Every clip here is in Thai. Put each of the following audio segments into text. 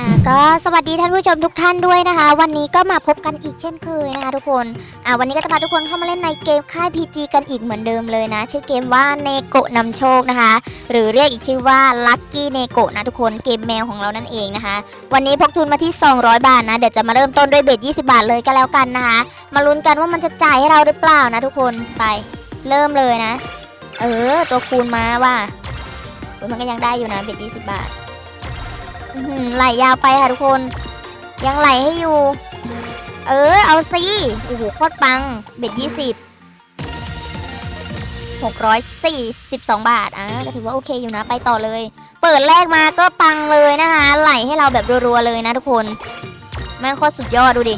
อ่าก็สวัสดีท่านผู้ชมทุกท่านด้วยนะคะ วันนี้ก็มาพบกันอีกเช่นเคยนะคะทุกคนอ่าวันนี้ก็จะพาทุกคนเข้ามาเล่นในเกมค่าย PG กันอีกเหมือนเดิมเลยนะ ชื่อเกมว่าเนโกะนำโชคนะคะ หรือเรียกอีกชื่อว่า Lucky n e g o นะทุกคนเกมแมวของเรานั่นเองนะคะ วันนี้พกทุนมาที่ 200 บาทนะ เดี๋ยวจะมาเริ่มต้นด้วยเบ็ด20 บาทเลยก็แล้วกันนะคะ มาลุ้นกันว่ามันจะจ่ายให้เราหรือเปล่านะทุกคนไปเริ่มเลยนะ เออตัวคูณมาว่ะอุ๊ยมันก็ยังได้อยู่นะเบ็ด20 บาท ไหลยาวไปค่ะทุกคน ยังไหลให้อยู่ เออ เอาสิโอ้โหโคตรปัง เบ็ดยี่สิบหกร้อยสี่สิบสองบาท อะก็ถือว่าโอเคอยู่นะ ไปต่อเลย เปิดแรกมาก็ปังเลยนะคะ ไหลให้เราแบบรัวๆเลยนะทุกคน แม่งโคตรสุดยอดดูดิ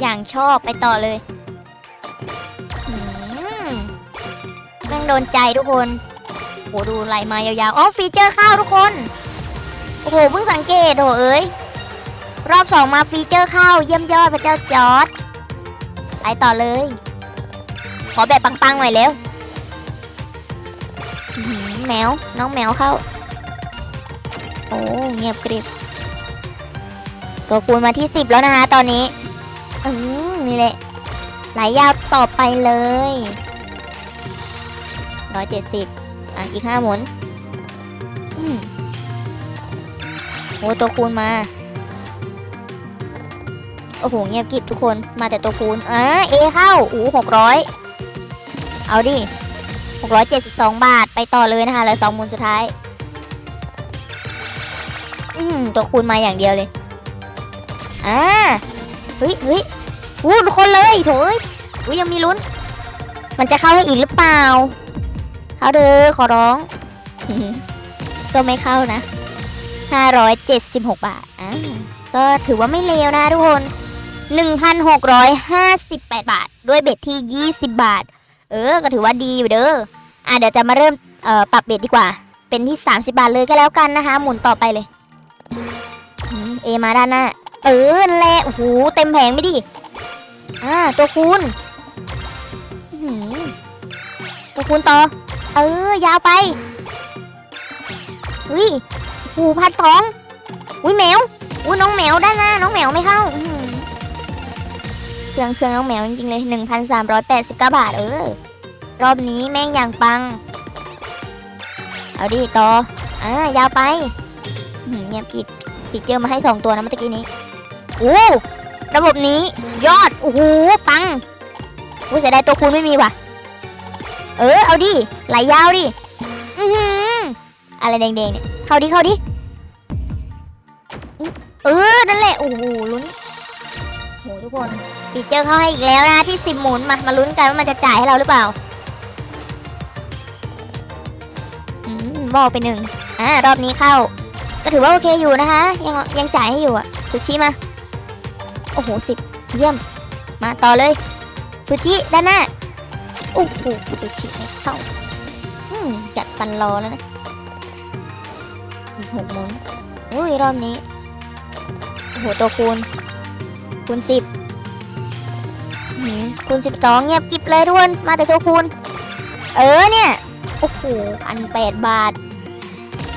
อย่างชอบไปต่อเลยแม่งโดนใจทุกคน ดูไหลมายาวๆ อ๋อฟีเจอร์ข้าวทุกคน โอ้โหเพิ่งสังเกตโหเอ้ย รอบสองมาฟีเจอร์ข้าวเยี่ยมยอดพระเจ้าจอร์ดไปต่อเลย ขอแบบปังๆหน่อยเร็วแมว น้องแมวเข้า โอ้เงียบกริบตัวคูณมาที่สิบแล้วนะคะตอนนี้อืมนี่แหละไหลยาวต่อไปเลยร้ อะ อีกห้าหมุนโอ้ตัวคูณมา โอ้โห เงียบกริบทุกคนมาแต่ตัวคูณอะเอเข้าอู้หกร้อยเอาดิหกร้อยเจ็ดสิบสองบาทไปต่อเลยนะคะเหลือสองหมุนสุดท้าย อืมตัวคูณมาอย่างเดียวเลยอ่าเฮ้ยเฮ้ยอู้ทุกคนเลยโถยอู้ยังมีลุ้น มันจะเข้าให้อีกหรือเปล่า เข้าเด้อขอร้อง ก็ไม่เข้านะ 576 บาทอ่าก็ถือว่าไม่เลวนะทุกคน 1,658 บาท ด้วยเบ็ดที่ 20 บาท เออ ก็ถือว่าดีอยู่เด้ออะเดี๋ยวจะมาเริ่มเอ่อปรับเบ็ดดีกว่า เป็นที่ 30 บาทเลยก็แล้วกันนะคะ หมุนต่อไปเลยเอมาด้านหน้า เออนั่นแหละโอ้โหเต็มแผงไม่ดิอ่าตัวคูณตัวคูณต่อ เออยาวไปอุ้ยหูพัดสองอุ้ยแมวอุ้ยน้องแมวด้านหน้าน้องแมวไม่เข้าเครื่องเครื่องน้องแมวจริงๆเลยหนึ่งพันสามร้อยแปดสิบาบาทเออ รอบนี้แม่งอย่างปัง เอาดิต่ออ่ายาวไปหือเงียบกิบปีเจอมาให้สองตัวนะเมื่อกี้นี้โอ้ระบบนี้สุดยอด โอ้โหปังโอ้เสียดายตัวคูณไม่มีว่ะ เออเอาดิไหลยาวดิอือหืออะไรแดงๆเนี่ยเข้าดิเข้าดิเออนั่นแหละโอ้โหลุ้นโหทุกคนปีเจอร์เข้าให้อีกแล้วนะที่สิบหมุนมามาลุ้นกันว่ามันจะจ่ายให้เราหรือเปล่าอืมมอบไปหนึ่งอ่ารอบนี้เข้า ก็ถือว่าโอเคอยู่นะคะ ยังยังจ่ายให้อยู่อะซูชิมาโอ้โหสิบเยี่ยม มาต่อเลยซูชิด้านหน้า โอ้โหซูชิไม่เข้า อืมกัดฟันรอแล้วนะหกหมุนอุ้ยรอบนี้ โอ้โห ตัวคูณ คูณสิบหืมคูณสิบสองเงียบกิบเลยทุกคน มาแต่ตัวคูณ เออเนี่ย โอ้โหพันแปดบาท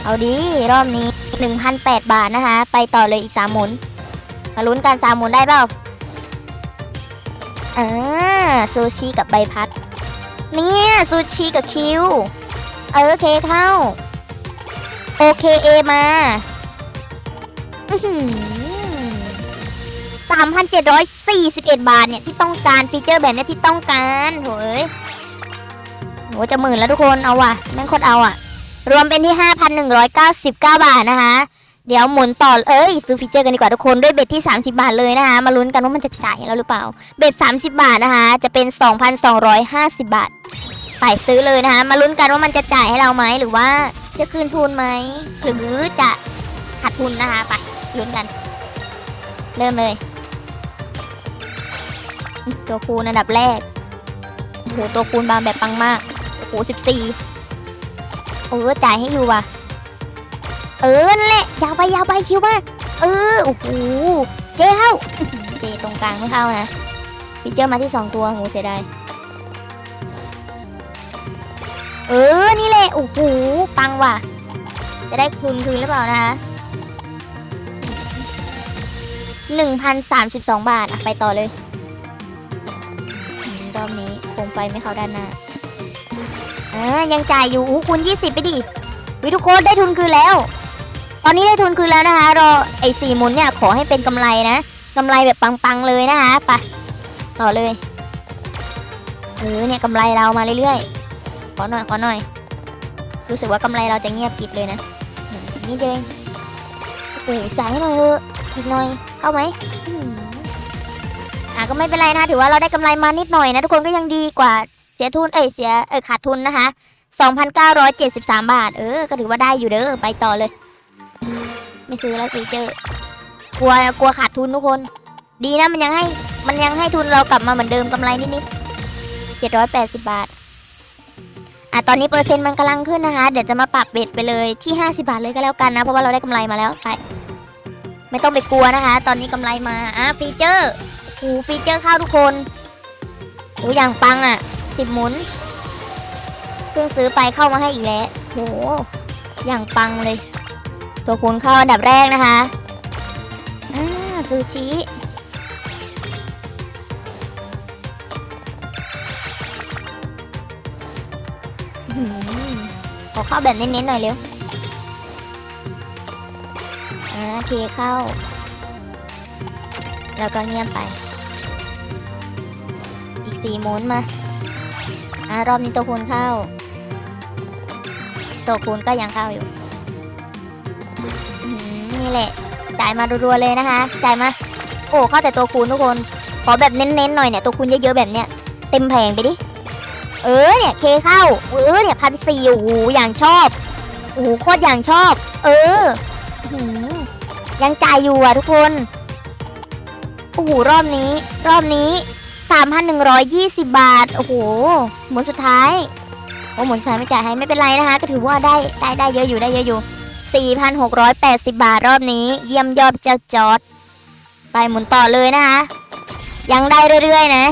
เอาดี รอบนี้หนึ่งพันแปดบาทนะคะ ไปต่อเลยอีกสามหมุน มาลุ้นกันสามหมุนได้เปล่าอ่าซูชิกับใบพัด เนี่ยซูชิกับคิว เออเคเข้า โอเคเอมาสามพันเจ็ดร้อยสี่สิบเอ็ดบาทเนี่ย ที่ต้องการฟีเจอร์แบบเนี้ยที่ต้องการโถเอ้ยโหจะหมื่นแล้วทุกคนเอาว่ะแม่งโคตรเอาอะ รวมเป็นที่ห้าพันหนึ่งร้อยเก้าสิบเก้าบาทนะคะ เดี๋ยวหมุนต่อเอ้ย ซื้อฟีเจอร์กันดีกว่าทุกคนด้วยเบ็ดที่ 30 บาทเลยนะคะ มาลุ้นกันว่ามันจะจ่ายให้เราหรือเปล่า เบ็ด30 บาทนะคะ จะเป็น 2,250 บาท ไปซื้อเลยนะคะมาลุ้นกันว่ามันจะจ่ายให้เราไหมหรือว่าจะคืนทุนไหมหรือจะขาดทุนนะคะไปลุ้นกัน เริ่มเลย ตัวคูณอันดับแรกโอ้โหตัวคูณบางแบบปังมากโอ้โห14โอ้จ่ายให้อยู่ว่ะ เออนั่นแหละยาวไปยาวไปคิวมากเออโอ้โหเจ้าเจตรงกลางไม่เข้านะพิเจอมาที่สองตัวโหเสียดาย เออ นี่แหละ โอ้โห ปังว่ะ จะได้คืนคืนหรือเปล่านะคะ1,032บาทอะไปต่อเลย รอบนี้คงไปไม่เข้าด้านหน้าอ่ายังจ่ายอยู่อู้คูณ20ไปดิวิทุกคนได้ทุนคืนแล้ว ตอนนี้ได้ทุนคืนแล้วนะคะ รอไอ้สี่มุนเนี่ยขอให้เป็นกำไรนะกำไรแบบปังๆเลยนะคะไปต่อเลยเออเนี่ยกำไรเรามาเรื่อยๆ อหน่อยขอหน่อย รู้สึกว่ากำไรเราจะเงียบกิบเลยนะอีกนิดเดียวเองโอ้โหจ่ายให้หน่อยเถอะอีกหน่อยเข้าไหมอะก็ไม่เป็นไรนะถือว่าเราได้กำไรมานิดหน่อยนะ ทุกคนก็ยังดีกว่าเสียทุนเอ้ยเสียเออขาดทุนนะคะ 2,973 บาท เออ ก็ถือว่าได้อยู่เด้อไปต่อเลย ไม่ซื้อแล้วฟีเจอร์กลัวกลัวขาดทุนทุกคน ดีนะมันยังให้มันยังให้ทุนเรากลับมาเหมือนเดิมกำไรนิดๆ780 บาทะตอนนี้เปอร์เซ็นต์มันกำลังขึ้นนะคะ เดี๋ยวจะมาปรับเบ็ดไปเลยที่ 50 บาทเลยก็แล้วกันนะ เพราะว่าเราได้กำไรมาแล้วไปไม่ต้องไปกลัวนะคะ ตอนนี้กำไรมาอะฟีเจอร์โอ้ฟีเจอร์เข้าทุกคนโอ้อย่างปังอะสิบหมุนเพิ่งซื้อไปเข้ามาให้อีกแล้วโหอย่างปังเลย ตัวคูณเข้าอันดับแรกนะคะอ่าซูชิ เข้าแบบเน้นๆหน่อยเร็วอ่าโอเคเข้า แล้วก็เงียบไป อีกสี่หมุนมาอ่ารอบนี้ตัวคูณเข้า ตัวคูณก็ยังเข้าอยู่นี่แหละ จ่ายมารัวๆเลยนะคะ จ่ายมา โอ้เข้าแต่ตัวคูณทุกคน ขอแบบเน้นๆหน่อยเนี่ย ตัวคูณเยอะๆแบบเนี้ย เต็มแผงไปดิ เออเนี่ยเคเข้า เออเนี่ยพันสี่โอ้โหอย่างชอบโอ้โหโคตรอย่างชอบ เออหือยังจ่ายอยู่อะทุกคนโอ้โหรอบนี้ รอบนี้สามพันหนึ่งร้อยยี่สิบบาทโอ้โหหมุนสุดท้ายโอ้หมุนสุดท้ายไม่จ่ายให้ไม่เป็นไรนะคะ ก็ถือว่าได้ได้ได้เยอะอยู่ได้เยอะอยู่4,680บาทรอบนี้ เยี่ยมยอดเจ้าจอร์ดไปหมุนต่อเลยนะคะยังได้เรื่อยๆนะ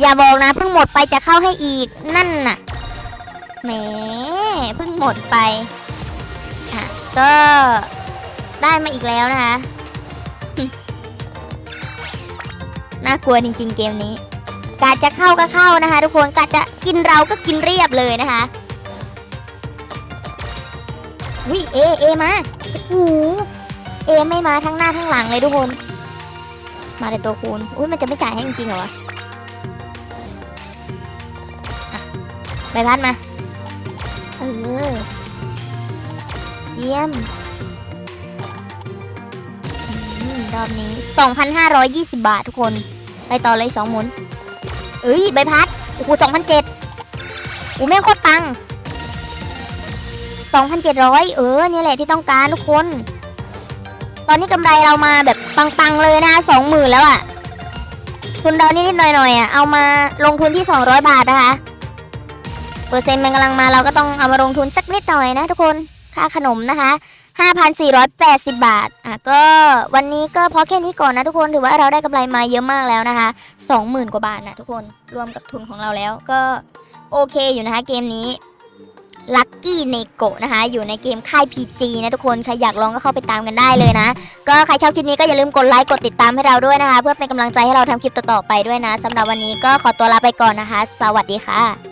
อย่าบอกนะเพิ่งหมดไปจะเข้าให้อีกนั่นน่ะแหมเพิ่งหมดไปอะก็ได้มาอีกแล้วนะคะน่ากลัวจริง ๆ เกมนี้กาจะเข้าก็เข้านะคะ ทุกคนกาจะกินเราก็กินเรียบเลยนะคะวิเอเอมาโอ้เอไม่มาทั้งหน้าทั้งหลังเลยทุกคน มาแต่ตัวคูณอุ้ยมันจะไม่จ่ายให้จริงๆเหรอ ใบพัดมา เออ เยี่ยมอืมรอบนี้ 2,520 บาททุกคน ไปต่อเลยสองหมุน เอ้ย ใบพัด โอ้โห2,007อู้แม่งโคตรปัง 2,700 เออเนี่ยแหละที่ต้องการทุกคน ตอนนี้กำไรเรามาแบบปัง ๆ เลยนะ20,000 แล้วอะ่ะทุนเรานิดๆหน่อยๆอะ เอามาลงทุนที่ 200 บาทนะคะ เปอร์เซ็นต์มันกำลังมาเราก็ต้องเอามาลงทุนสักนิดหน่อยนะทุกคนค่าขนมนะคะ 5,480 บาท อะก็วันนี้ก็พอแค่นี้ก่อนนะทุกคน ถือว่าเราได้กำไรมาเยอะมากแล้วนะคะ 20,000 กว่าบาทนะทุกคน รวมกับทุนของเราแล้วก็โอเคอยู่นะคะเกมนี้ลัคกี้เนโกะนะคะ อยู่ในเกมค่าย PG นะทุกคน ใครอยากลองก็เข้าไปตามกันได้เลยนะ ก็ใครชอบคลิปนี้ก็อย่าลืมกดไลค์ กดติดตามให้เราด้วยนะคะ เพื่อเป็นกำลังใจให้เราทำคลิปต่อๆไปด้วยนะสำหรับวันนี้ก็ขอตัวลาไปก่อนนะคะ สวัสดีค่ะ